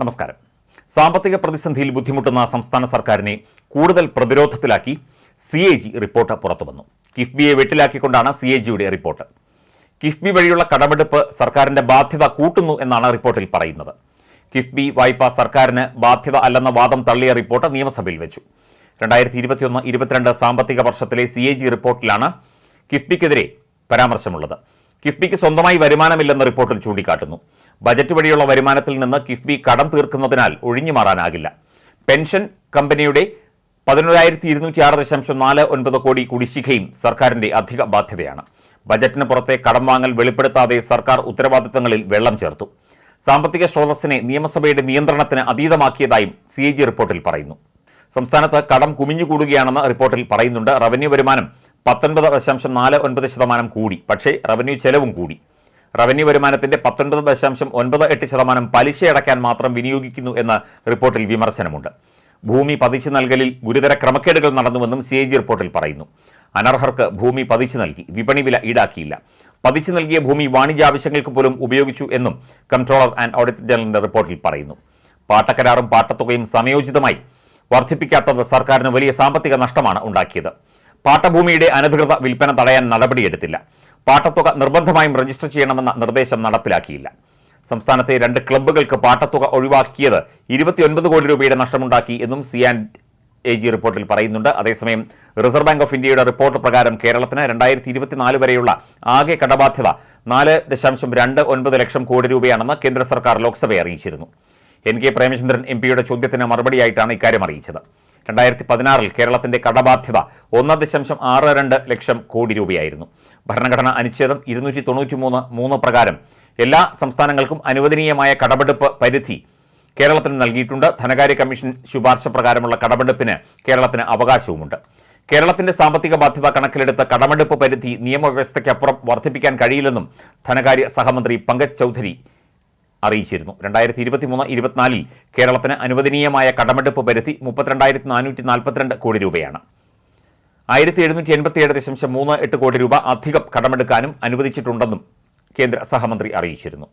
നമസ്കാരം. സാമ്പത്തിക പ്രതിസന്ധിയിൽ ബുദ്ധിമുട്ടുന്ന സംസ്ഥാന സർക്കാരിനെ കൂടുതൽ പ്രതിരോധത്തിലാക്കി സി എ ജി റിപ്പോർട്ട് പുറത്തുവന്നു. കിഫ്ബിയെ വെട്ടിലാക്കിക്കൊണ്ടാണ് സി എ ജിയുടെ റിപ്പോർട്ട്. കിഫ്ബി വഴിയുള്ള കടമെടുപ്പ് സർക്കാരിന്റെ ബാധ്യത കൂട്ടുന്നു എന്നാണ് റിപ്പോർട്ടിൽ പറയുന്നത്. കിഫ്ബി വായ്പ സർക്കാരിന് ബാധ്യത അല്ലെന്ന വാദം തള്ളിയ റിപ്പോർട്ട് നിയമസഭയിൽ വെച്ചു. രണ്ടായിരത്തി ഇരുപത്തിയൊന്ന് ഇരുപത്തിരണ്ട് സാമ്പത്തിക വർഷത്തിലെ സി എ ജി റിപ്പോർട്ടിലാണ് കിഫ്ബിക്കെതിരെ പരാമർശമുള്ളത്. കിഫ്ബിക്ക് സ്വന്തമായി വരുമാനമില്ലെന്ന റിപ്പോർട്ടിൽ ചൂണ്ടിക്കാട്ടുന്നു. ബജറ്റ് വഴിയുള്ള വരുമാനത്തിൽ നിന്ന് കിഫ്ബി കടം തീർക്കുന്നതിനാൽ ഒഴിഞ്ഞു മാറാനാകില്ല. പെൻഷൻ കമ്പനിയുടെ പതിനൊരായിരത്തി ഇരുന്നൂറ്റി ആറ് ദശാംശം നാല് ഒൻപത് കോടി കുടിശ്ശികയും സർക്കാരിന്റെ അധിക ബാധ്യതയാണ്. ബജറ്റിന് പുറത്തെ കടം വാങ്ങൽ വെളിപ്പെടുത്താതെ സർക്കാർ ഉത്തരവാദിത്തങ്ങളിൽ വെള്ളം ചേർത്തു. സാമ്പത്തിക സ്രോതസ്സിനെ നിയമസഭയുടെ നിയന്ത്രണത്തിന് അതീതമാക്കിയതായും സി റിപ്പോർട്ടിൽ പറയുന്നു. സംസ്ഥാനത്ത് കടം കുമിഞ്ഞുകൂടുകയാണെന്ന് റിപ്പോർട്ടിൽ പറയുന്നുണ്ട്. റവന്യൂ വരുമാനം പത്തൊൻപത് ദശാംശം നാല് ഒൻപത് ശതമാനം കൂടി. പക്ഷേ റവന്യൂ ചെലവും കൂടി. റവന്യൂ വരുമാനത്തിന്റെ പത്തൊൻപത് ദശാംശം ഒൻപത് എട്ട് ശതമാനം പലിശയടയ്ക്കാൻ മാത്രം വിനിയോഗിക്കുന്നു എന്ന റിപ്പോർട്ടിൽ വിമർശനമുണ്ട്. ഭൂമി പതിച്ചു നൽകലിൽ ഗുരുതര ക്രമക്കേടുകൾ നടന്നുവെന്നും സി റിപ്പോർട്ടിൽ പറയുന്നു. അനർഹർക്ക് ഭൂമി പതിച്ചു നൽകി. വിപണി വില ഈടാക്കിയില്ല. പതിച്ചു നൽകിയ ഭൂമി വാണിജ്യാവശ്യങ്ങൾക്ക് പോലും ഉപയോഗിച്ചു എന്നും കൺട്രോളർ ആൻഡ് ഓഡിറ്റർ ജനറലിന്റെ റിപ്പോർട്ടിൽ പറയുന്നു. പാട്ടക്കരാറും പാട്ടത്തുകയും സമയോചിതമായി വർദ്ധിപ്പിക്കാത്തത് സർക്കാരിന് വലിയ സാമ്പത്തിക നഷ്ടമാണ് ഉണ്ടാക്കിയത്. പാട്ടഭൂമിയുടെ അനധികൃത വിൽപ്പന തടയാൻ നടപടിയെടുത്തില്ല. പാട്ടത്തുക നിർബന്ധമായും രജിസ്റ്റർ ചെയ്യണമെന്ന നിർദ്ദേശം നടപ്പിലാക്കിയില്ല. സംസ്ഥാനത്തെ രണ്ട് ക്ലബ്ബുകൾക്ക് പാട്ടത്തുക ഒഴിവാക്കിയത് ഇരുപത്തിയൊൻപത് കോടി രൂപയുടെ നഷ്ടമുണ്ടാക്കി എന്നും സി ആൻഡ് എ ജി റിപ്പോർട്ടിൽ പറയുന്നുണ്ട്. അതേസമയം റിസർവ് ബാങ്ക് ഓഫ് ഇന്ത്യയുടെ റിപ്പോർട്ട് പ്രകാരം കേരളത്തിന് രണ്ടായിരത്തി ഇരുപത്തിനാല് വരെയുള്ള ആകെ കടബാധ്യത നാല് ദശാംശം രണ്ട് ഒൻപത് ലക്ഷം കോടി രൂപയാണെന്ന് കേന്ദ്ര സർക്കാർ ലോക്സഭയെ അറിയിച്ചിരുന്നു. എൻ കെ പ്രേമചന്ദ്രൻ എം പിയുടെ ചോദ്യത്തിന് മറുപടിയായിട്ടാണ് ഇക്കാര്യം അറിയിച്ചത്. രണ്ടായിരത്തി പതിനാറിൽ കേരളത്തിന്റെ കടബാധ്യത ഒന്ന് ദശാംശം ആറ് രണ്ട് ലക്ഷം കോടി രൂപയായിരുന്നു. ഭരണഘടനാ അനുച്ഛേദം ഇരുന്നൂറ്റി തൊണ്ണൂറ്റി മൂന്ന് മൂന്ന് പ്രകാരം എല്ലാ സംസ്ഥാനങ്ങൾക്കും അനുവദനീയമായ കടമെടുപ്പ് പരിധി കേരളത്തിന് നൽകിയിട്ടുണ്ട്. ധനകാര്യ കമ്മീഷൻ ശുപാർശ പ്രകാരമുള്ള കടമെടുപ്പിന് കേരളത്തിന് അവകാശവുമുണ്ട്. കേരളത്തിന്റെ സാമ്പത്തിക ബാധ്യത കണക്കിലെടുത്ത കടമെടുപ്പ് പരിധി നിയമവ്യവസ്ഥയ്ക്കപ്പുറം വർദ്ധിപ്പിക്കാൻ കഴിയില്ലെന്നും ധനകാര്യ സഹമന്ത്രി പങ്കജ് ചൌധരി അറിയിച്ചിരുന്നു. രണ്ടായിരത്തി ഇരുപത്തി മൂന്ന് ഇരുപത്തിനാലിൽ കേരളത്തിന് അനുവദനീയമായ കടമെടുപ്പ് പരിധി മുപ്പത്തിരണ്ടായിരത്തി നാനൂറ്റി നാൽപ്പത്തിരണ്ട് കോടി രൂപയാണ്. ആയിരത്തി എഴുന്നൂറ്റി എൺപത്തിയേഴ് ദശാംശം മൂന്ന് എട്ട് കോടി രൂപ അധികം കടമെടുക്കാനും അനുവദിച്ചിട്ടുണ്ടെന്നും കേന്ദ്ര സഹമന്ത്രി അറിയിച്ചിരുന്നു.